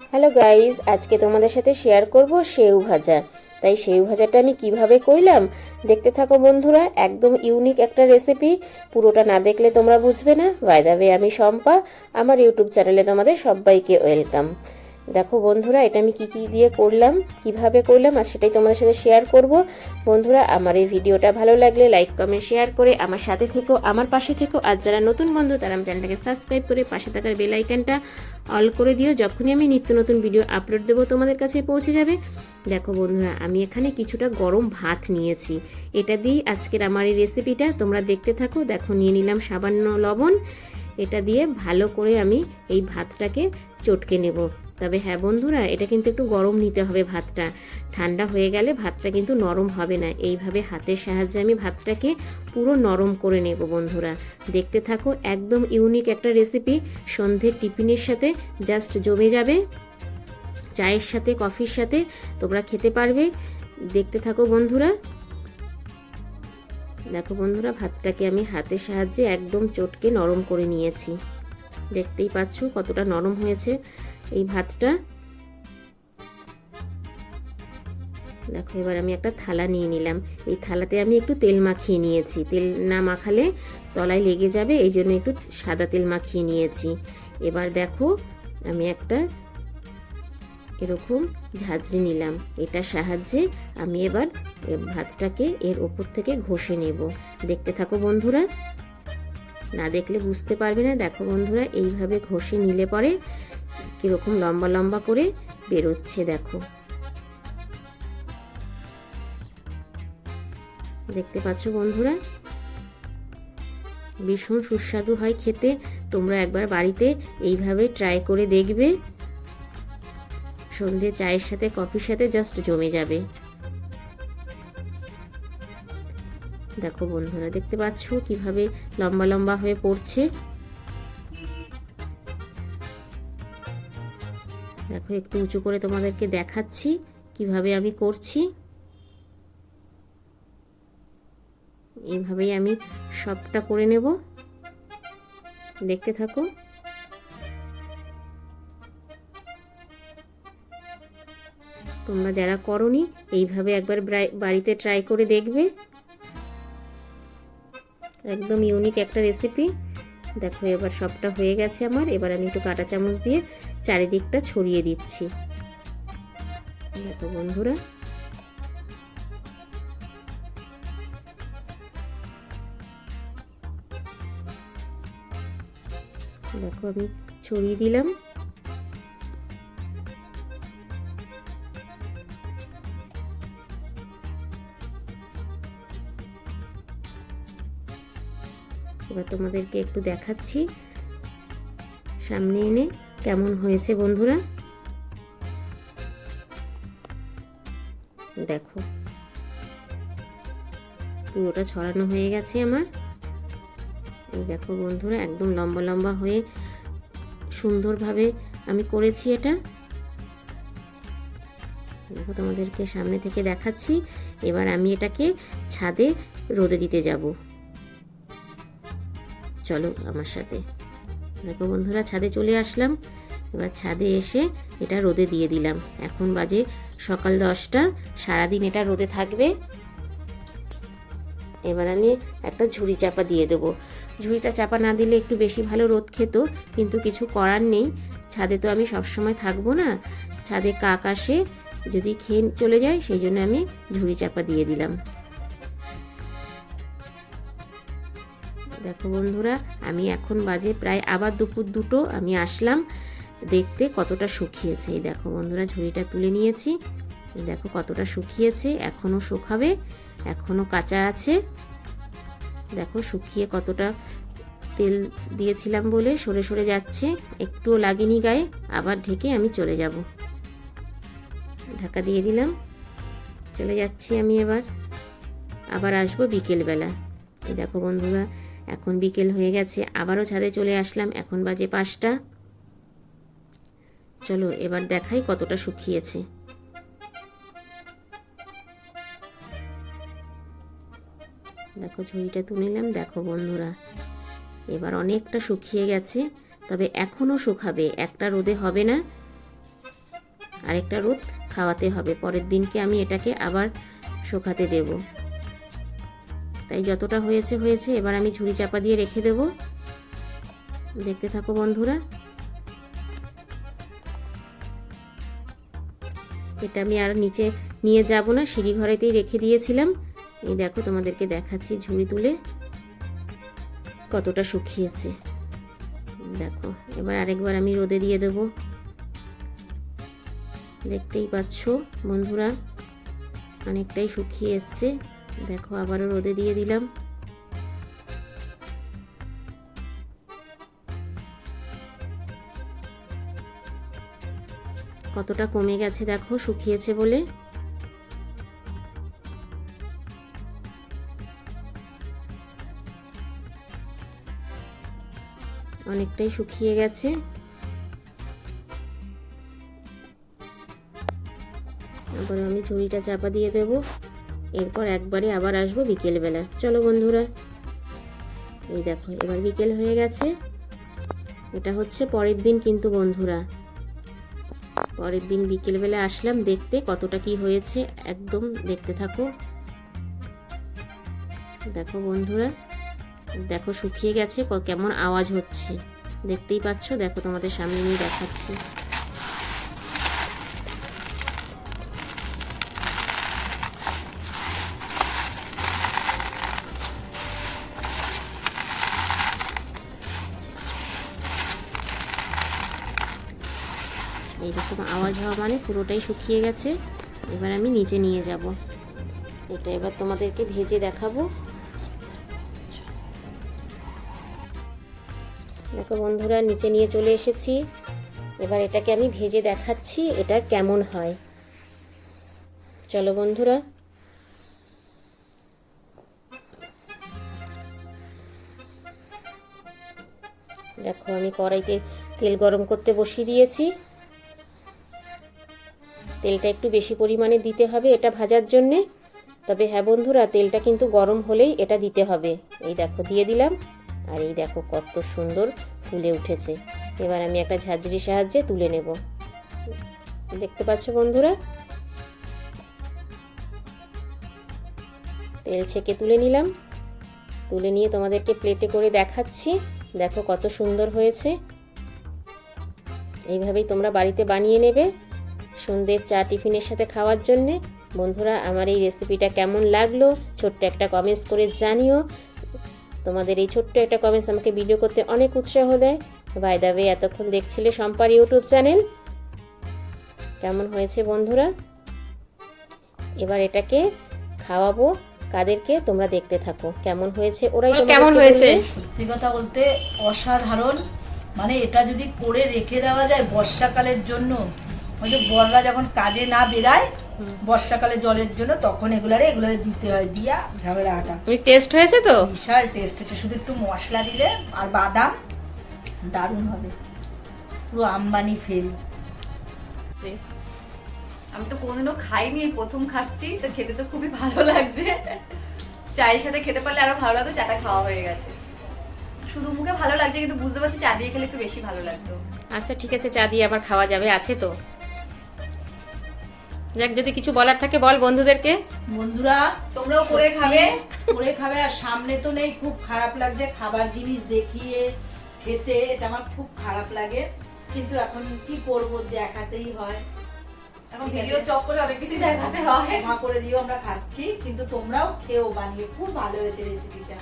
Hello guys আজকে তোমাদের সাথে শেয়ার করব সেউ ভাজা। তাই সেউ ভাজাটা আমি কীভাবে করলাম? দেখতে থাকো বন্ধুরা, একদম ইউনিক একটা রেসিপি পুরোটা না দেখলে তোমরা বুঝবে না। ওয়ে আমি শম্পা। আমার ইউটিউব চ্যানেলে তোমাদের সবাইকে ওয়েলকাম দেখো বন্ধুরা, এটা আমি কি কি দিয়ে করলাম, কীভাবে করলাম, আর সেটাই তোমাদের সাথে শেয়ার করব। বন্ধুরা, আমার এই ভিডিওটা ভালো লাগলে লাইক কমেন্ট শেয়ার করে আমার সাথে থেকো, আমার পাশে থেকো, আর যারা নতুন বন্ধু, তারা আমার চ্যানেলটাকে সাবস্ক্রাইব করে পাশে থাকার বেল আইকনটা অল করে দিও, যখনই আমি নিত্য নতুন ভিডিও আপলোড দেবো, তোমাদের কাছে পৌঁছে যাবে। দেখো বন্ধুরা, আমি এখানে কিছুটা গরম ভাত নিয়েছি। এটা দিয়েই আজকের আমার এই রেসিপিটা তোমরা দেখতে থাকো। দেখো, নিয়ে নিলাম সামান্য লবণ। এটা দিয়ে ভালো করে আমি এই ভাতটাকে চটকে নেব। তবে হ্যাঁ বন্ধুরা, এটা কিন্তু একটু গরম নিতে হবে ভাতটা। ঠান্ডা হয়ে গেলে ভাতটা কিন্তু নরম হবে না। এইভাবে হাতের সাহায্যে আমি ভাতটাকে পুরো নরম করে নেব বন্ধুরা। দেখতে থাকো, একদম ইউনিক একটা রেসিপি। সন্ধ্যের টিফিনের সাথে জাস্ট জমে যাবে। চায়ের সাথে, কফির সাথে তোমরা খেতে পারবে। দেখতে থাকো বন্ধুরা। দেখো বন্ধুরা, ভাতটাকে আমি হাতের সাহায্যে একদম চটকে নরম করে নিয়েছি। দেখতেই পাচ্ছ কতটা নরম হয়েছে। এই ভাতটা। দেখো, এবার আমি একটা থালা নিয়ে নিলাম। এই থালাতে আমি একটু তেল মাখিয়ে নিয়েছি। তেল না মাখালে তলায় লেগে যাবে, এই জন্য একটু সাদা তেল মাখিয়ে নিয়েছি। এবার দেখো, আমি একটা এরকম ঝাঁঝরি নিলাম। এটার সাহায্যে আমি এবার ভাতটাকে এর ওপর থেকে ঘষে নেব। দেখতে থাকো বন্ধুরা না দেখলে বুঝতে পারবে না। দেখো বন্ধুরা, এইভাবে ঘষে নিলে পরে কীরকম লম্বা লম্বা করে বেরোচ্ছে, দেখো। দেখতে পাচ্ছ বন্ধুরা? ভীষণ সুস্বাদু হয় খেতে। তোমরা একবার বাড়িতে এইভাবে ট্রাই করে দেখবে। সন্ধে চায়ের সাথে কফির সাথে জাস্ট জমে যাবে। দেখো বন্ধুরা, দেখতে পাচ্ছ কীভাবে লম্বা লম্বা হয়ে পড়ছে? দেখো, একটু উঁচু করে তোমাদেরকে দেখাচ্ছি কীভাবে আমি করছি। এইভাবেই আমি সবটা করে নেব। দেখতে থাকো। তোমরা যারা করনি, এইভাবে একবার বাড়িতে ট্রাই করে দেখবে। একদম ইউনিক একটা রেসিপি দেখো, এবার সবটা হয়ে গেছে আমার। এবার আমি একটু কাঁটা চামচ দিয়ে চারিদিকটা ছড়িয়ে দিচ্ছি। দেখো বন্ধুরা। দেখো আমি ছড়িয়ে দিলাম। এবার তোমাদেরকে একটু দেখাচ্ছি। সামনে এনে কেমন হয়েছে বন্ধুরা? দেখো। পুরোটা ছড়ানো হয়ে গেছে আমার। এই দেখো বন্ধুরা, একদম লম্বা লম্বা হয়ে সুন্দরভাবে আমি করেছি এটা। দেখো তোমাদেরকে সামনে থেকে দেখাচ্ছি। এবার আমি এটাকে ছাদে রোদে দিতে যাব। চলো আমার সাথে। দেখো বন্ধুরা, ছাদে চলে আসলাম। এবার ছাদে এসে এটা রোদে দিয়ে দিলাম। এখন বাজে সকাল দশটা, সারাদিন এটা রোদে থাকবে। এবার আমি একটা ঝুড়ি চাপা দিয়ে দেবো। ঝুড়িটা চাপা না দিলে একটু বেশি ভালো রোদ খেত, কিন্তু কিছু করার নেই। ছাদে তো আমি সবসময় থাকব না। ছাদে কাক আসে, যদি খেয়ে চলে যায়, সেই জন্য আমি ঝুড়ি চাপা দিয়ে দিলাম। দেখো বন্ধুরা, আমি এখন বাজে প্রায় আবার দুপুর দুটো, আমি আসলাম দেখতে কতটা শুকিয়েছে। এই দেখো বন্ধুরা, ঝুড়িটা তুলে নিয়েছি। দেখো কতটা শুকিয়েছে এখনও শুকাবে এখনও কাঁচা আছে। দেখো শুকিয়ে কতটা তেল দিয়েছিলাম বলে সরে সরে যাচ্ছে, একটুও লাগেনি গায়ে, আবার ঢেকে আমি চলে যাব। ঢাকা দিয়ে দিলাম, চলে যাচ্ছি আমি এবার। আবার আসব বিকেলবেলা। এই দেখো বন্ধুরা এখন বিকেল হয়ে গেছে, আবারও ছাদে চলে আসলাম, এখন বাজে পাঁচটা। চলো, এবার দেখাই কতটা শুকিয়েছে। দেখো, ঝুড়িটা তুলে নিলাম। দেখো, বন্ধুরা, এবার অনেকটা শুকিয়ে গেছে, তবে এখনও শুকাবে। একটা রোদে হবে না, আরেকটা রোদ খাওয়াতে হবে। পরের দিনকে আমি এটাকে আবার শুকাতে দেব। তাই যতটা হয়েছে হয়েছে, এবার আমি ঝুড়ি চাপা দিয়ে রেখে দেব। দেখতে থাকো বন্ধুরা। এটা আমি আর নিচে নিয়ে যাব না, সিঁড়ি ঘরেতেই রেখে দিয়েছিলাম। এই দেখো, তোমাদেরকে দেখাচ্ছি ঝুড়ি তুলে। কতটা শুকিয়েছে। দেখো, এবার আরেকবার আমি রোদে দিয়ে দেব। দেখতেই পাচ্ছ বন্ধুরা, অনেকটাই শুকিয়ে এসছে। দেখো আবারও রোদে দিয়ে দিলাম। কতটা কমে গেছে দেখো, শুকিয়েছে বলে। অনেকটাই শুকিয়ে গেছে। আবার আমি ঝুড়িটা চাপা দিয়ে দেব। এরপর একবারে আবার আসব বিকেলবেলা। চলো বন্ধুরা। এই দেখো, এবার বিকেল হয়ে গেছে। এটা হচ্ছে পরের দিন কিন্তু বন্ধুরা। পরের দিন বিকেলবেলা আসলাম দেখতে কতটা কি হয়েছে, একদম দেখতে থাকো। দেখো বন্ধুরা, দেখো শুকিয়ে গেছে কেমন আওয়াজ হচ্ছে। দেখতেই পাচ্ছ? দেখো তোমাদের সামনে নিয়ে দেখাচ্ছি। এইরকম আওয়াজ হওয়া মানে পুরোটাই শুকিয়ে গেছে। এবার আমি নিচে নিয়ে যাব। এটা এবার তোমাদেরকে ভেজে দেখাবো। দেখো বন্ধুরা, নিচে নিয়ে চলে এসেছি। এবার এটাকে আমি ভেজে দেখাচ্ছি, এটা কেমন হয়। চলো বন্ধুরা। দেখো আমি কড়াইতে তেল গরম করতে বসিয়ে দিয়েছি। তেলটা একটু বেশি পরিমাণে দিতে হবে এটা ভাজার জন্যে। তবে হ্যাঁ বন্ধুরা, তেলটা কিন্তু গরম হলেই এটা দিতে হবে। এই দেখো, দিয়ে দিলাম। আর এই দেখো, কত সুন্দর ফুলে উঠেছে। এবার আমি একটা ঝাঁঝরির সাহায্যে তুলে নেব। দেখতে পাচ্ছ বন্ধুরা? তেল ছেঁকে তুলে নিলাম। তুলে নিয়ে তোমাদেরকে প্লেটে করে দেখাচ্ছি। দেখো কত সুন্দর হয়েছে। এইভাবেই তোমরা বাড়িতে বানিয়ে নেবে। সন্ধ্যের চা টিফিনের সাথে খাওয়ার জন্যে। বন্ধুরা আমার এই রেসিপিটা কেমন লাগল? ছোট্ট একটা কমেন্টস করে জানিও। তোমাদের এই ছোট্ট একটা কমেন্টস আমাকে ভিডিও করতে অনেক উৎসাহ দেয়। বাই দ্য ওয়ে এতক্ষণ দেখছিলে সম্পার ইউটিউব চ্যানেল কেমন হয়েছে বন্ধুরা? এবার এটাকে খাওয়াবো। কাদেরকে? তোমরা দেখতে থাকো। কেমন হয়েছে? ওরাই কেমন হয়েছে? সত্যি কথা বলতে অসাধারণ। মানে এটা যদি করে রেখে দেওয়া যায় বর্ষাকালের জন্য ওই যে বড়রা যখন কাজে না বেরায় বর্ষাকালে জলের জন্য তখন এগুলারে এগুলারে দিতে হয় দিয়া ঝামেলা আটা তুমি টেস্ট হয়েছে তো? বিশাল টেস্ট হচ্ছে শুধু একটু মশলা দিলে আর বাদাম দারুণ হবে। পুরো আম্বানি ফেল আমি তো কোনোদিনও খাইনি প্রথম খাচ্ছি তো খেতে তো খুবই ভালো লাগছে। চায়ের সাথে খেতে পারলে আরও ভালো লাগতো চাটা খাওয়া হয়ে গেছে। শুধু মুখে ভালো লাগছে কিন্তু বুঝতে পারছি চা দিয়ে খেলে একটু বেশি ভালো লাগতো। আচ্ছা ঠিক আছে চা দিয়ে আবার খাওয়া যাবে আছে তো। যাক যদি কিছু বলার থাকে বল বন্ধুদেরকে। বন্ধুরা তোমরাও করে খাবে করে খাবে আর সামনে তো নেই খুব খারাপ লাগছে খাবার জিনিস দেখিয়ে খেতে এটা আমার খুব খারাপ লাগে। কিন্তু এখন কি করব দেখাতেই হয়। এখন। ভিডিও চক করে অনেক কিছু দেখাতে হয়। ক্ষমা করে দিও আমরা খাচ্ছি কিন্তু তোমরাও খেও বানিয়ে। খুব ভালো হয়েছে রেসিপিটা